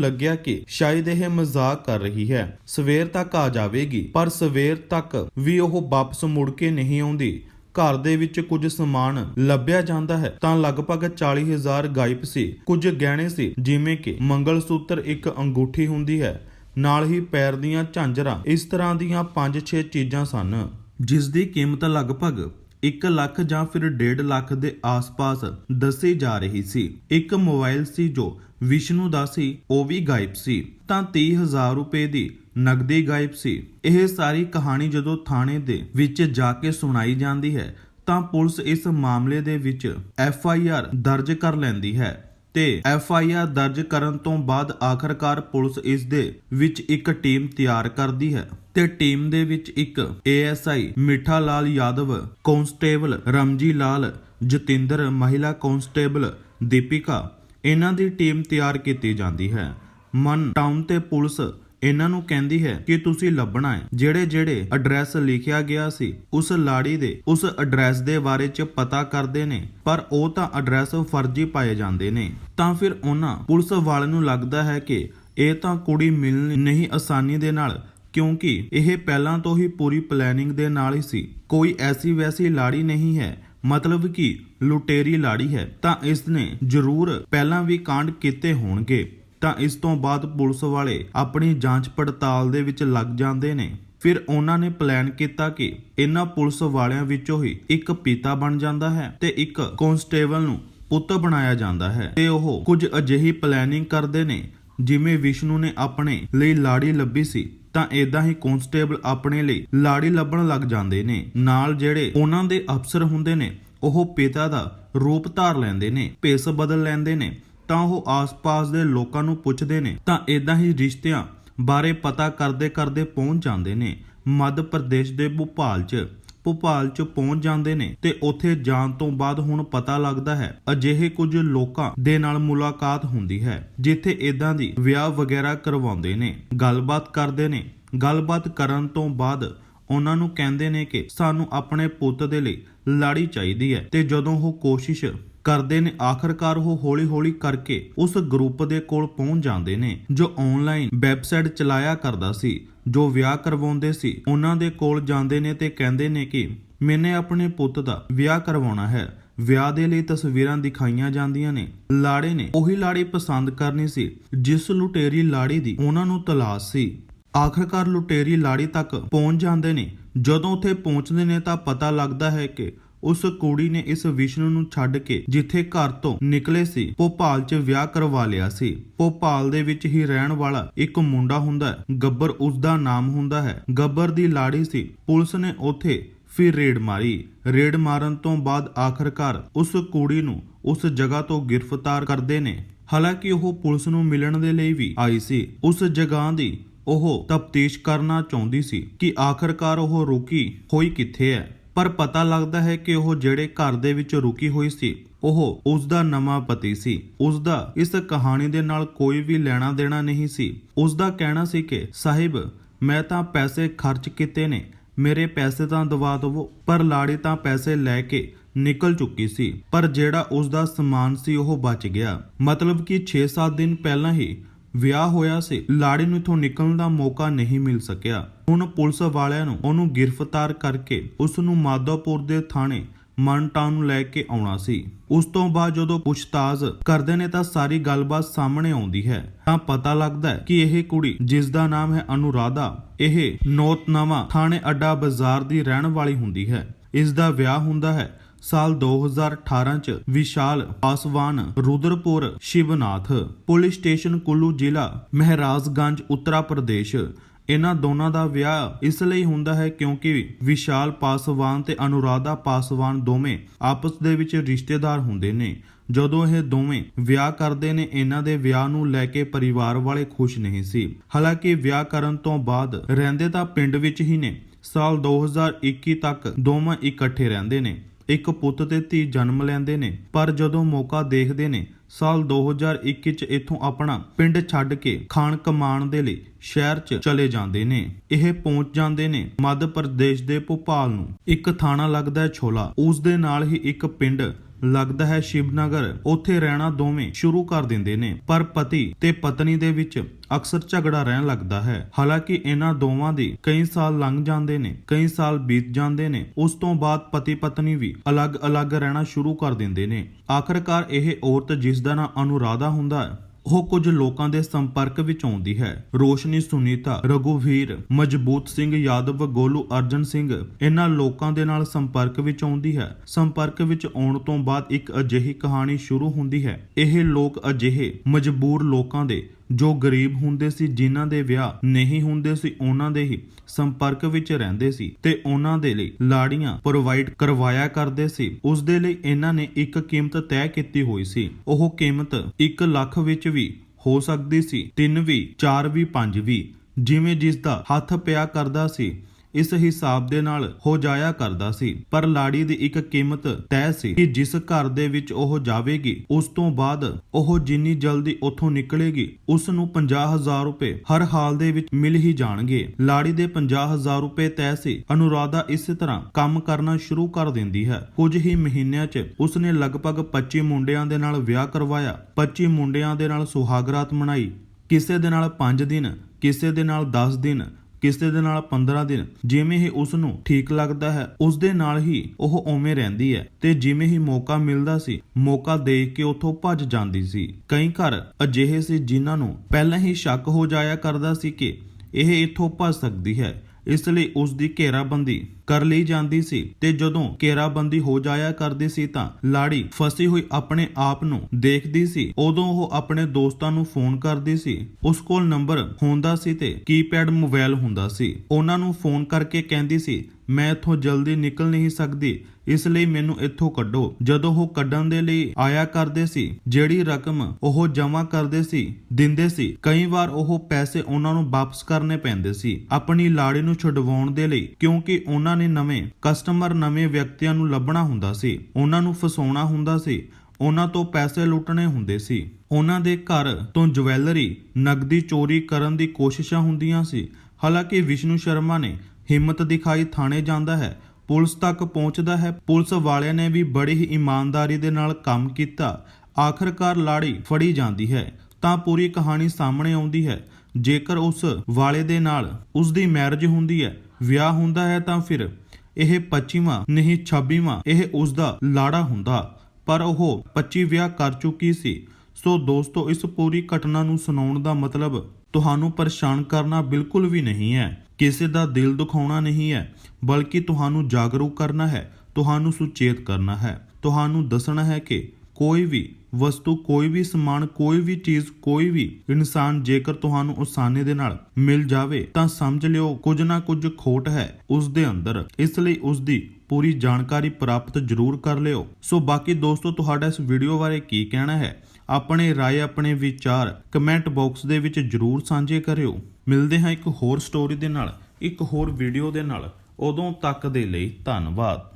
ਲੱਗਿਆ ਕਿ ਸ਼ਾਇਦ ਇਹ ਮਜ਼ਾਕ ਕਰ ਰਹੀ ਹੈ। ਸਵੇਰ ਤੱਕ ਆ ਜਾਵੇਗੀ, ਪਰ ਸਵੇਰ ਤੱਕ ਵੀ ਉਹ ਵਾਪਸ ਮੁੜ ਕੇ ਨਹੀਂ ਆਉਂਦੀ। ਘਰ ਦੇ ਵਿੱਚ ਕੁਝ ਸਮਾਨ ਲੱਭਿਆ ਜਾਂਦਾ ਹੈ, ਤਾਂ ਲਗਭਗ 40000 ਗਾਇਬ ਸੀ। ਕੁਝ ਗਹਿਣੇ ਸੀ, ਜਿਵੇਂ ਕਿ ਮੰਗਲਸੂਤਰ ਇੱਕ ਅੰਗੂਠੀ ਹੁੰਦੀ ਹੈ। ਨਾਲ ਹੀ ਪੈਰ ਦੀਆਂ ਝਾਂਜਰਾਂ, ਇਸ ਤਰ੍ਹਾਂ ਦੀਆਂ 5-6 ਚੀਜ਼ਾਂ ਸਨ, ਜਿਸ ਦੀ ਕੀਮਤ ਲਗਭਗ 1 ਲੱਖ ਜਾਂ ਫਿਰ 1.5 ਲੱਖ ਦੇ ਆਸ-ਪਾਸ ਦੱਸੀ ਜਾ ਰਹੀ ਸੀ। ਇੱਕ ਮੋਬਾਈਲ ਸੀ ਜੋ ਵਿਸ਼ਨੂੰ ਦਾ ਸੀ, ਉਹ ਵੀ ਗਾਇਬ ਸੀ। ਤਾਂ 30000 ਰੁਪਏ ਦੀ ਨਗਦੀ ਗਾਇਬ ਸੀ। ਇਹ ਸਾਰੀ ਕਹਾਣੀ ਜਦੋਂ ਥਾਣੇ ਦੇ ਵਿੱਚ ਜਾ ਕੇ ਸੁਣਾਈ ਜਾਂਦੀ ਹੈ, ਤਾਂ ਪੁਲਿਸ ਇਸ ਮਾਮਲੇ ਦੇ ਵਿੱਚ ਐਫ ਆਈ ਆਰ ਦਰਜ ਕਰ ਲੈਂਦੀ ਹੈ ਤੇ ਐਫ ਆਈ ਆਰ ਦਰਜ ਕਰਨ ਤੋਂ ਬਾਅਦ ਆਖਰਕਾਰ ਪੁਲਿਸ ਇਸ ਦੇ ਵਿੱਚ ਇੱਕ ਟੀਮ ਤਿਆਰ ਕਰਦੀ ਹੈ। ਤੇ ਟੀਮ ਦੇ ਵਿੱਚ ਇੱਕ ਏਐਸਆਈ ਮਿੱਠਾ ਲਾਲ ਯਾਦਵ, ਕਾਂਸਟੇਬਲ ਰਮਜੀ ਲਾਲ, ਜਤਿੰਦਰ ਮਹਿਲਾ ਕਾਂਸਟੇਬਲ ਦੀਪਿਕਾ, ਇਹਨਾਂ ਦੀ ਟੀਮ ਤਿਆਰ ਕੀਤੀ ਜਾਂਦੀ ਹੈ। ਮਨ ਟਾਊਨ ਤੇ ਪੁਲਿਸ ਇਹਨਾਂ ਨੂੰ ਕਹਿੰਦੀ ਹੈ ਕਿ ਤੁਸੀਂ ਲੱਭਣਾ ਹੈ। ਜਿਹੜੇ ਜਿਹੜੇ ਐਡਰੈਸ ਲਿਖਿਆ ਗਿਆ ਸੀ, ਉਸ ਲਾੜੀ ਦੇ, ਉਸ ਐਡਰੈਸ ਦੇ ਬਾਰੇ ਚ ਪਤਾ ਕਰਦੇ ਨੇ, ਪਰ ਉਹ ਤਾਂ ਐਡਰੈਸ ਫਰਜ਼ੀ ਪਾਏ ਜਾਂਦੇ ਨੇ। ਤਾਂ ਫਿਰ ਉਹਨਾਂ ਪੁਲਿਸ ਵਾਲੇ ਨੂੰ ਲੱਗਦਾ ਹੈ ਕਿ ਇਹ ਤਾਂ ਕੁੜੀ ਮਿਲਣੀ ਨਹੀਂ ਆਸਾਨੀ ਦੇ ਨਾਲ ਕਿਉਂਕਿ ਇਹ ਪਹਿਲਾਂ ਤੋਂ ਹੀ ਪੂਰੀ ਪਲੈਨਿੰਗ ਦੇ ਨਾਲ ਹੀ ਸੀ। ਕੋਈ ਐਸੀ ਵੈਸੀ ਲਾੜੀ ਨਹੀਂ ਹੈ। ਮਤਲਬ ਕਿ ਲੁਟੇਰੀ ਲਾੜੀ ਹੈ। ਤਾਂ ਇਸ ਨੇ ਜ਼ਰੂਰ ਪਹਿਲਾਂ ਵੀ ਕਾਂਡ ਕੀਤੇ ਹੋਣਗੇ। ਤਾਂ ਇਸ ਤੋਂ ਬਾਅਦ ਪੁਲਿਸ ਵਾਲੇ ਆਪਣੀ ਜਾਂਚ ਪੜਤਾਲ ਦੇ ਵਿੱਚ ਲੱਗ ਜਾਂਦੇ ਨੇ। ਫਿਰ ਉਹਨਾਂ ਨੇ ਪਲਾਨ ਕੀਤਾ ਕਿ ਇਹਨਾਂ ਪੁਲਿਸ ਵਾਲਿਆਂ ਵਿੱਚੋਂ ਹੀ ਇੱਕ ਪਿਤਾ ਬਣ ਜਾਂਦਾ ਹੈ ਤੇ ਇੱਕ ਕਾਂਸਟੇਬਲ ਨੂੰ ਪੁੱਤ ਬਣਾਇਆ ਜਾਂਦਾ ਹੈ। ਤੇ ਉਹ ਕੁਝ ਅਜਿਹੀ ਪਲੈਨਿੰਗ ਕਰਦੇ ਨੇ, ਜਿਵੇਂ ਵਿਸ਼ਨੂੰ ਨੇ ਆਪਣੇ ਲਈ ਲਾੜੀ ਲੱਭੀ ਸੀ। ਤਾਂ ਇਦਾਂ ਹੀ ਕਾਂਸਟੇਬਲ ਆਪਣੇ ਲਈ ਲਾੜੀ ਲੱਭਣ ਲੱਗ ਜਾਂਦੇ ਨੇ। ਨਾਲ ਜਿਹੜੇ ਉਹਨਾਂ ਦੇ ਅਫਸਰ ਹੁੰਦੇ ਨੇ, ਉਹ ਪਿਤਾ ਦਾ ਰੂਪ ਧਾਰ ਲੈਂਦੇ ਨੇ, ਭੇਸ ਬਦਲ ਲੈਂਦੇ ਨੇ, ਤਾਂ ਉਹ ਆਸ-ਪਾਸ ਦੇ ਲੋਕਾਂ ਨੂੰ ਪੁੱਛਦੇ ਨੇ, ਤਾਂ ਇਦਾਂ ਹੀ ਰਿਸ਼ਤਿਆਂ ਬਾਰੇ ਪਤਾ ਕਰਦੇ ਕਰਦੇ ਪਹੁੰਚ ਜਾਂਦੇ ਨੇ ਮੱਧ ਪ੍ਰਦੇਸ਼ ਦੇ ਭੋਪਾਲ 'ਚ। ਭੋਪਾਲ 'ਚ ਪਹੁੰਚ ਜਾਂਦੇ ਨੇ ਤੇ ਉੱਥੇ ਜਾਣ ਤੋਂ ਬਾਅਦ ਹੁਣ ਪਤਾ ਲੱਗਦਾ ਹੈ, ਅਜਿਹੇ ਕੁਝ ਲੋਕਾਂ ਦੇ ਨਾਲ ਮੁਲਾਕਾਤ ਹੁੰਦੀ ਹੈ, ਜਿੱਥੇ ਇਦਾਂ ਦੀ ਵਿਆਹ ਵਗੈਰਾ ਕਰਵਾਉਂਦੇ ਨੇ, ਗੱਲਬਾਤ ਕਰਦੇ ਨੇ। ਗੱਲਬਾਤ ਕਰਨ ਤੋਂ ਬਾਅਦ ਉਹਨਾਂ ਨੂੰ ਕਹਿੰਦੇ ਨੇ ਕਿ ਸਾਨੂੰ ਆਪਣੇ ਪੁੱਤ ਦੇ ਲਈ ਲਾੜੀ ਚਾਹੀਦੀ ਹੈ ਤੇ ਜਦੋਂ ਉਹ ਕੋਸ਼ਿਸ਼ ਕਰਦੇ ਨੇ, ਆਖਰਕਾਰ ਉਹ ਹੌਲੀ-ਹੌਲੀ ਕਰਕੇ ਉਸ ਗਰੁੱਪ ਦੇ ਕੋਲ ਪਹੁੰਚ ਜਾਂਦੇ ਨੇ, ਜੋ ਆਨਲਾਈਨ ਵੈਬਸਾਈਟ ਚਲਾਇਆ ਕਰਦਾ ਸੀ। ਜੋ ਵਿਆਹ ਕਰਵਾਉਂਦੇ ਸੀ, ਉਹਨਾਂ ਦੇ ਕੋਲ ਜਾਂਦੇ ਨੇ ਤੇ ਕਹਿੰਦੇ ਨੇ ਕਿ ਮੈਨੇ ਆਪਣੇ ਪੁੱਤ ਦਾ ਵਿਆਹ ਕਰਵਾਉਣਾ ਹੈ। ਵਿਆਹ ਦੇ ਲਈ ਤਸਵੀਰਾਂ ਦਿਖਾਈਆਂ ਜਾਂਦੀਆਂ ਨੇ। ਲਾੜੇ ਨੇ ਉਹੀ ਲਾੜੀ ਪਸੰਦ ਕਰਨੀ ਸੀ, ਜਿਸ ਲੁਟੇਰੀ ਲਾੜੀ ਦੀ ਉਹਨਾਂ ਨੂੰ ਤਲਾਸ਼ ਸੀ। ਆਖਰਕਾਰ ਲੁਟੇਰੀ ਲਾੜੀ ਤੱਕ ਪਹੁੰਚ ਜਾਂਦੇ ਨੇ। ਜਦੋਂ ਉੱਥੇ ਪਹੁੰਚਦੇ ਨੇ ਤਾਂ ਪਤਾ ਲੱਗਦਾ ਹੈ ਕਿ ਉਸ ਕੁੜੀ ਨੇ ਇਸ ਵਿਸ਼ਨੂੰ ਨੂੰ ਛੱਡ ਕੇ ਜਿੱਥੇ ਘਰ ਤੋਂ ਨਿਕਲੇ ਸੀ, ਭੋਪਾਲ 'ਚ ਵਿਆਹ ਕਰਵਾ ਲਿਆ ਸੀ। ਭੋਪਾਲ ਦੇ ਵਿੱਚ ਹੀ ਰਹਿਣ ਵਾਲਾ ਇੱਕ ਮੁੰਡਾ ਹੁੰਦਾ ਹੈ। ਗੱਬਰ ਉਸ ਦਾ ਨਾਮ ਹੁੰਦਾ ਹੈ। ਗੱਬਰ ਦੀ ਲਾੜੀ ਸੀ। ਪੁਲਿਸ ਨੇ ਉੱਥੇ ਫਿਰ ਰੇਡ ਮਾਰੀ। ਰੇਡ ਮਾਰਨ ਤੋਂ ਬਾਅਦ ਆਖਰਕਾਰ ਉਸ ਕੁੜੀ ਨੂੰ ਉਸ ਜਗ੍ਹਾ ਤੋਂ ਗ੍ਰਿਫਤਾਰ ਕਰਦੇ ਨੇ। ਹਾਲਾਂਕਿ ਉਹ ਪੁਲਿਸ ਨੂੰ ਮਿਲਣ ਦੇ ਲਈ ਵੀ ਆਈ ਸੀ। ਉਸ ਜਗ੍ਹਾ ਦੀ ਉਹ ਤਫਤੀਸ਼ ਕਰਨਾ ਚਾਹੁੰਦੀ ਸੀ ਕਿ ਆਖਰਕਾਰ ਉਹ ਰੁਕੀ ਹੋਈ ਕਿੱਥੇ ਹੈ। ਪਰ ਪਤਾ ਲੱਗਦਾ ਹੈ ਕਿ ਉਹ ਜਿਹੜੇ ਘਰ ਦੇ ਵਿੱਚ ਰੁਕੀ ਹੋਈ ਸੀ, ਉਹ ਉਸ ਦਾ ਨਵਾਂ ਪਤੀ ਸੀ। ਉਸ ਦਾ ਇਸ ਕਹਾਣੀ ਦੇ ਨਾਲ ਕੋਈ ਵੀ ਲੈਣਾ ਦੇਣਾ ਨਹੀਂ ਸੀ। ਉਸ ਦਾ ਕਹਿਣਾ ਸੀ ਕਿ, ਸਾਹਿਬ, ਮੈਂ ਤਾਂ ਪੈਸੇ ਖਰਚ ਕੀਤੇ ਨੇ, ਮੇਰੇ ਪੈਸੇ ਤਾਂ ਦਵਾ ਦਵੋ, ਪਰ ਲਾੜੀ ਤਾਂ ਪੈਸੇ ਲੈ ਕੇ ਨਿਕਲ ਚੁੱਕੀ ਸੀ, ਪਰ ਜਿਹੜਾ ਉਸ ਦਾ ਸਮਾਨ ਸੀ ਉਹ ਬਚ ਗਿਆ। ਮਤਲਬ ਕਿ 6-7 ਦਿਨ ਪਹਿਲਾਂ ਹੀ ਵਿਆਹ ਹੋਇਆ ਸੀ। ਲਾੜੀ ਨੂੰ ਇਥੋਂ ਨਿਕਲਣ ਦਾ ਮੌਕਾ ਨਹੀਂ ਮਿਲ ਸਕਿਆ। ਹੁਣ ਪੁਲਿਸ ਵਾਲਿਆਂ ਨੂੰ ਉਹਨੂੰ ਗ੍ਰਿਫਤਾਰ ਕਰਕੇ ਉਸ ਨੂੰ ਮਾਧੋਪੁਰ ਦੇ ਥਾਣੇ ਮਨਟਾਊਨ ਨੂੰ ਲੈ ਕੇ ਆਉਣਾ ਸੀ। ਉਸ ਤੋਂ ਬਾਅਦ ਜਦੋਂ ਪੁੱਛਤਾਛ ਕਰਦੇ ਨੇ ਤਾਂ ਸਾਰੀ ਗੱਲਬਾਤ ਸਾਹਮਣੇ ਆਉਂਦੀ ਹੈ। ਤਾਂ ਪਤਾ ਲੱਗਦਾ ਹੈ ਕਿ ਇਹ ਕੁੜੀ, ਜਿਸ ਦਾ ਨਾਮ ਹੈ ਅਨੁਰਾਧਾ, ਇਹ ਨੋਤਨਵਾ ਥਾਣੇ ਅੱਡਾ ਬਾਜ਼ਾਰ ਦੀ ਰਹਿਣ ਵਾਲੀ ਹੁੰਦੀ ਹੈ। ਇਸ ਦਾ ਵਿਆਹ ਹੁੰਦਾ ਹੈ ਸਾਲ 2018 ਚ ਵਿਸ਼ਾਲ ਪਾਸਵਾਨ ਰੁਦਰਪੁਰ ਸ਼ਿਵਨਾਥ ਪੁਲਿਸ ਸਟੇਸ਼ਨ ਕੁੱਲੂ ਜ਼ਿਲ੍ਹਾ ਮਹਿਰਾਜਗੰਜ, ਉੱਤਰਾ ਪ੍ਰਦੇਸ਼। ਇਹਨਾਂ ਦੋਨਾਂ ਦਾ ਵਿਆਹ ਇਸ ਲਈ ਹੁੰਦਾ ਹੈ ਕਿਉਂਕਿ ਵਿਸ਼ਾਲ ਪਾਸਵਾਨ ਤੇ ਅਨੁਰਾਧਾ ਪਾਸਵਾਨ ਦੋਵੇਂ ਆਪਸ ਦੇ ਵਿੱਚ ਰਿਸ਼ਤੇਦਾਰ ਹੁੰਦੇ ਨੇ। ਜਦੋਂ ਇਹ ਦੋਵੇਂ ਵਿਆਹ ਕਰਦੇ ਨੇ, ਇਹਨਾਂ ਦੇ ਵਿਆਹ ਨੂੰ ਲੈ ਕੇ ਪਰਿਵਾਰ ਵਾਲੇ ਖੁਸ਼ ਨਹੀਂ ਸੀ। ਹਾਲਾਂਕਿ ਵਿਆਹ ਕਰਨ ਤੋਂ ਬਾਅਦ ਰਹਿੰਦੇ ਤਾਂ ਪਿੰਡ ਵਿੱਚ ਹੀ ਨੇ। ਸਾਲ 2021 ਤੱਕ ਦੋਵੇਂ ਇਕੱਠੇ ਰਹਿੰਦੇ ਨੇ। ਇੱਕ ਪੁੱਤ ਤੇ ਧੀ ਜਨਮ ਲੈਂਦੇ ਨੇ, ਪਰ ਜਦੋਂ ਮੌਕਾ ਦੇਖਦੇ ਨੇ, ਸਾਲ 2021 ਚ ਇਥੋਂ ਆਪਣਾ ਪਿੰਡ ਛੱਡ ਕੇ ਖਾਣ ਕਮਾਣ ਦੇ ਲਈ ਸ਼ਹਿਰ ਚ ਚਲੇ ਜਾਂਦੇ ਨੇ। ਇਹ ਪਹੁੰਚ ਜਾਂਦੇ ਨੇ ਮੱਧ ਪ੍ਰਦੇਸ਼ ਦੇ ਭੋਪਾਲ ਨੂੰ। ਇੱਕ ਥਾਣਾ ਲੱਗਦਾ ਹੈ ਛੋਲਾ। ਉਸ ਦੇ ਨਾਲ ਹੀ ਇੱਕ ਪਿੰਡ ਲੱਗਦਾ ਹੈ ਸ਼ਿਵਨਗਰ। ਉੱਥੇ ਰਹਿਣਾ ਦੋਵੇਂ ਸ਼ੁਰੂ ਕਰ ਦਿੰਦੇ ਨੇ। ਪਰ ਪਤੀ ਤੇ ਪਤਨੀ ਦੇ ਵਿੱਚ ਅਕਸਰ ਝਗੜਾ ਰਹਿਣ ਲੱਗਦਾ ਹੈ। ਹਾਲਾਂਕਿ ਇਹਨਾਂ ਦੋਵਾਂ ਦੇ ਕਈ ਸਾਲ ਲੰਘ ਜਾਂਦੇ ਨੇ, ਕਈ ਸਾਲ ਬੀਤ ਜਾਂਦੇ ਨੇ। ਉਸ ਤੋਂ ਬਾਅਦ ਪਤੀ ਪਤਨੀ ਵੀ ਅਲੱਗ-ਅਲੱਗ ਰਹਿਣਾ ਸ਼ੁਰੂ ਕਰ ਦਿੰਦੇ ਨੇ। ਆਖਰਕਾਰ ਇਹ ਔਰਤ ਜਿਸ ਦਾ ਨਾਂ ਅਨੁਰਾਧਾ ਹੁੰਦਾ ਹੈ ਉਹ ਕੁਝ ਲੋਕਾਂ ਦੇ ਸੰਪਰਕ ਵਿੱਚ ਆਉਂਦੀ ਹੈ। ਰੋਸ਼ਨੀ, ਸੁਨੀਤਾ, ਰਘੁਵੀਰ, ਮਜਬੂਤ ਸਿੰਘ, ਯਾਦਵ, ਗੋਲੂ, ਅਰਜਨ ਸਿੰਘ, ਇਹਨਾਂ ਲੋਕਾਂ ਦੇ ਨਾਲ ਸੰਪਰਕ ਵਿੱਚ ਆਉਂਦੀ ਹੈ। ਸੰਪਰਕ ਵਿੱਚ ਆਉਣ ਤੋਂ ਬਾਅਦ ਇੱਕ ਅਜਿਹੀ ਕਹਾਣੀ ਸ਼ੁਰੂ ਹੁੰਦੀ ਹੈ। ਇਹ ਲੋਕ ਅਜਿਹੇ ਮਜਬੂਰ ਲੋਕਾਂ ਦੇ ਜੋ ਗਰੀਬ ਹੁੰਦੇ ਸੀ, ਜਿਨ੍ਹਾਂ ਦੇ ਵਿਆਹ ਨਹੀਂ ਹੁੰਦੇ ਸੀ, ਉਹਨਾਂ ਦੇ ਹੀ ਸੰਪਰਕ ਵਿੱਚ ਰਹਿੰਦੇ ਸੀ ਤੇ ਉਹਨਾਂ ਦੇ ਲਈ ਲਾੜੀਆਂ ਪ੍ਰੋਵਾਈਡ ਕਰਵਾਇਆ ਕਰਦੇ ਸੀ। ਉਸ ਦੇ ਲਈ ਇਹਨਾਂ ਨੇ ਇੱਕ ਕੀਮਤ ਤੈਅ ਕੀਤੀ ਹੋਈ ਸੀ। ਉਹ ਕੀਮਤ 1 ਲੱਖ ਵਿੱਚ ਵੀ ਹੋ ਸਕਦੀ ਸੀ 3 ਵੀ 4 ਵੀ 5 ਵੀ, ਜਿਵੇਂ ਜਿਸ ਦਾ ਹੱਥ ਪਿਆ ਕਰਦਾ ਸੀ। ਇਸ ਹਿਸਾਬ ਦੇ ਨਾਲ ਹੋ ਜਾਇਆ ਕਰਦਾ ਸੀ। ਪਰ ਲਾੜੀ ਦੀ ਇੱਕ ਕੀਮਤ ਤੈਅ ਸੀ ਕਿ ਜਿਸ ਘਰ ਦੇ ਵਿੱਚ ਉਹ ਜਾਵੇਗੀ, ਉਸ ਤੋਂ ਬਾਅਦ ਉਹ ਜਿੰਨੀ ਜਲਦੀ ਉੱਥੋਂ ਨਿਕਲੇਗੀ, ਉਸ ਨੂੰ 50000 ਰੁਪਏ ਹਰ ਹਾਲ ਦੇ ਵਿੱਚ ਮਿਲ ਹੀ ਜਾਣਗੇ। ਲਾੜੀ ਦੇ 50000 ਰੁਪਏ ਤੈਅ ਸੀ। ਅਨੁਰਾਧਾ ਇਸੇ ਤਰ੍ਹਾਂ ਕੰਮ ਕਰਨਾ ਸ਼ੁਰੂ ਕਰ ਦਿੰਦੀ ਹੈ। ਕੁਝ ਹੀ ਮਹੀਨਿਆਂ 'ਚ ਉਸਨੇ ਲਗਭਗ 25 ਮੁੰਡਿਆਂ ਦੇ ਨਾਲ ਵਿਆਹ ਕਰਵਾਇਆ। 25 ਮੁੰਡਿਆਂ ਦੇ ਨਾਲ ਸੁਹਾਗਰਾਤ ਮਨਾਈ। ਕਿਸੇ ਦੇ ਨਾਲ 5 ਦਿਨ, ਕਿਸੇ ਦੇ ਨਾਲ 10 ਦਿਨ ਕਿਸੇ ਦੇ ਨਾਲ 15 ਦਿਨ ਜਿਵੇਂ ਹੀ ਉਸ ਨੂੰ ਠੀਕ ਲੱਗਦਾ ਹੈ ਉਸ ਦੇ ਨਾਲ ਹੀ ਉਹ ਉਵੇਂ ਰਹਿੰਦੀ ਹੈ ਤੇ ਜਿਵੇਂ ਹੀ ਮੌਕਾ ਮਿਲਦਾ ਸੀ, ਮੌਕਾ ਦੇਖ ਕੇ ਉੱਥੋਂ ਭੱਜ ਜਾਂਦੀ ਸੀ। ਕਈ ਘਰ ਅਜਿਹੇ ਸੀ ਜਿਨ੍ਹਾਂ ਨੂੰ ਪਹਿਲਾਂ ਹੀ ਸ਼ੱਕ ਹੋ ਜਾਇਆ ਕਰਦਾ ਸੀ ਕਿ ਇਹ ਇੱਥੋਂ ਭੱਜ ਸਕਦੀ ਹੈ। ਇਸ ਲਈ ਉਸ ਦੀ ਘੇਰਾਬੰਦੀ ਕਰ ਲਈ ਜਾਂਦੀ ਸੀ ਤੇ ਜਦੋਂ ਘੇਰਾਬੰਦੀ ਹੋ ਜਾਇਆ ਕਰਦੀ ਸੀ ਤਾਂ ਲਾੜੀ ਫਸੀ ਹੋਈ ਆਪਣੇ ਆਪ ਨੂੰ ਦੇਖਦੀ ਸੀ। ਉਦੋਂ ਉਹ ਆਪਣੇ ਦੋਸਤਾਂ ਨੂੰ ਫੋਨ ਕਰਦੀ ਸੀ। ਉਸ ਕੋਲ ਨੰਬਰ ਹੁੰਦਾ ਸੀ ਤੇ ਕੀਪੈਡ ਮੋਬਾਈਲ ਹੁੰਦਾ ਸੀ। ਉਹਨਾਂ ਨੂੰ ਫੋਨ ਕਰਕੇ ਕਹਿੰਦੀ ਸੀ, ਮੈਂ ਇੱਥੋਂ ਜਲਦੀ ਨਿਕਲ ਨਹੀਂ ਸਕਦੀ। ਇਸ ਲਈ ਮੈਨੂੰ ਇੱਥੋਂ ਕੱਢੋ। ਜਦੋਂ ਉਹ ਕੱਢਣ ਦੇ ਲਈ ਆਇਆ ਕਰਦੇ ਸੀ, ਜਿਹੜੀ ਰਕਮ ਉਹ ਜਮ੍ਹਾਂ ਕਰਦੇ ਸੀ, ਦਿੰਦੇ ਸੀ, ਕਈ ਵਾਰ ਉਹ ਪੈਸੇ ਉਹਨਾਂ ਨੂੰ ਵਾਪਸ ਕਰਨੇ ਪੈਂਦੇ ਸੀ, ਆਪਣੀ ਲਾੜੀ ਨੂੰ ਛੁਡਵਾਉਣ ਦੇ ਲਈ, ਕਿਉਂਕਿ ਉਹਨਾਂ ਨੇ ਨਵੇਂ ਕਸਟਮਰ, ਨਵੇਂ ਵਿਅਕਤੀਆਂ ਨੂੰ ਲੱਭਣਾ ਹੁੰਦਾ ਸੀ, ਉਹਨਾਂ ਨੂੰ ਫਸਾਉਣਾ ਹੁੰਦਾ ਸੀ, ਉਹਨਾਂ ਤੋਂ ਪੈਸੇ ਲੁੱਟਣੇ ਹੁੰਦੇ ਸੀ। ਉਹਨਾਂ ਦੇ ਘਰ ਤੋਂ ਜਵੈਲਰੀ ਨਗਦੀ ਚੋਰੀ ਕਰਨ ਦੀ ਕੋਸ਼ਿਸ਼ਾਂ ਹੁੰਦੀਆਂ ਸੀ। ਹਾਲਾਂਕਿ ਵਿਸ਼ਨੂੰ ਸ਼ਰਮਾ ਨੇ ਹਿੰਮਤ ਦਿਖਾਈ ਥਾਣੇ ਜਾਂਦਾ ਹੈ ਪੁਲਿਸ ਤੱਕ ਪਹੁੰਚਦਾ ਹੈ। ਪੁਲਿਸ ਵਾਲਿਆਂ ਨੇ ਵੀ ਬੜੀ ਹੀ ਇਮਾਨਦਾਰੀ ਦੇ ਨਾਲ ਕੰਮ ਕੀਤਾ। ਆਖਰਕਾਰ ਲਾੜੀ ਫੜੀ ਜਾਂਦੀ ਹੈ, ਤਾਂ ਪੂਰੀ ਕਹਾਣੀ ਸਾਹਮਣੇ ਆਉਂਦੀ ਹੈ। ਜੇਕਰ ਉਸ ਵਾਲੇ ਦੇ ਨਾਲ ਉਸ ਦੀ ਮੈਰਿਜ ਹੁੰਦੀ ਹੈ, ਵਿਆਹ ਹੁੰਦਾ ਹੈ, ਤਾਂ ਫਿਰ ਇਹ 25ਵਾਂ ਨਹੀਂ 26ਵਾਂ ਇਹ ਉਸ ਦਾ ਲਾੜਾ ਹੁੰਦਾ। ਪਰ ਉਹ 25 ਵਿਆਹ ਕਰ ਚੁੱਕੀ ਸੀ। ਸੋ ਦੋਸਤੋ, ਇਸ ਪੂਰੀ ਘਟਨਾ ਨੂੰ ਸੁਣਾਉਣ ਦਾ ਮਤਲਬ ਤੁਹਾਨੂੰ ਪਰੇਸ਼ਾਨ ਕਰਨਾ ਬਿਲਕੁਲ ਵੀ ਨਹੀਂ ਹੈ। ਕਿਸੇ ਦਾ ਦਿਲ ਦੁਖਾਉਣਾ ਨਹੀਂ ਹੈ, ਬਲਕਿ ਤੁਹਾਨੂੰ ਜਾਗਰੂਕ ਕਰਨਾ ਹੈ, ਤੁਹਾਨੂੰ ਸੁਚੇਤ ਕਰਨਾ ਹੈ। ਤੁਹਾਨੂੰ ਦੱਸਣਾ ਹੈ ਕਿ ਕੋਈ ਵੀ ਵਸਤੂ, ਕੋਈ ਵੀ ਸਮਾਨ, ਕੋਈ ਵੀ ਚੀਜ਼, ਕੋਈ ਵੀ ਇਨਸਾਨ ਜੇਕਰ ਤੁਹਾਨੂੰ ਆਸਾਨੀ ਦੇ ਨਾਲ ਮਿਲ ਜਾਵੇ, ਤਾਂ ਸਮਝ ਲਿਓ ਕੁਝ ਨਾ ਕੁਝ ਖੋਟ ਹੈ ਉਸ ਦੇ ਅੰਦਰ। ਇਸ ਲਈ ਉਸ ਦੀ ਪੂਰੀ ਜਾਣਕਾਰੀ ਪ੍ਰਾਪਤ ਜ਼ਰੂਰ ਕਰ ਲਿਓ। ਸੋ ਬਾਕੀ ਦੋਸਤੋ, ਤੁਹਾਡਾ ਇਸ ਵੀਡੀਓ ਬਾਰੇ ਕੀ ਕਹਿਣਾ ਹੈ? ਆਪਣੇ ਰਾਏ, ਆਪਣੇ ਵਿਚਾਰ ਕਮੈਂਟ ਬਾਕਸ ਦੇ ਵਿੱਚ ਜ਼ਰੂਰ ਸਾਂਝੇ ਕਰਿਓ। ਮਿਲਦੇ ਹਾਂ ਇੱਕ ਹੋਰ ਸਟੋਰੀ ਦੇ ਨਾਲ, ਇੱਕ ਹੋਰ ਵੀਡੀਓ ਦੇ ਨਾਲ। ਉਦੋਂ ਤੱਕ ਦੇ ਲਈ ਧੰਨਵਾਦ।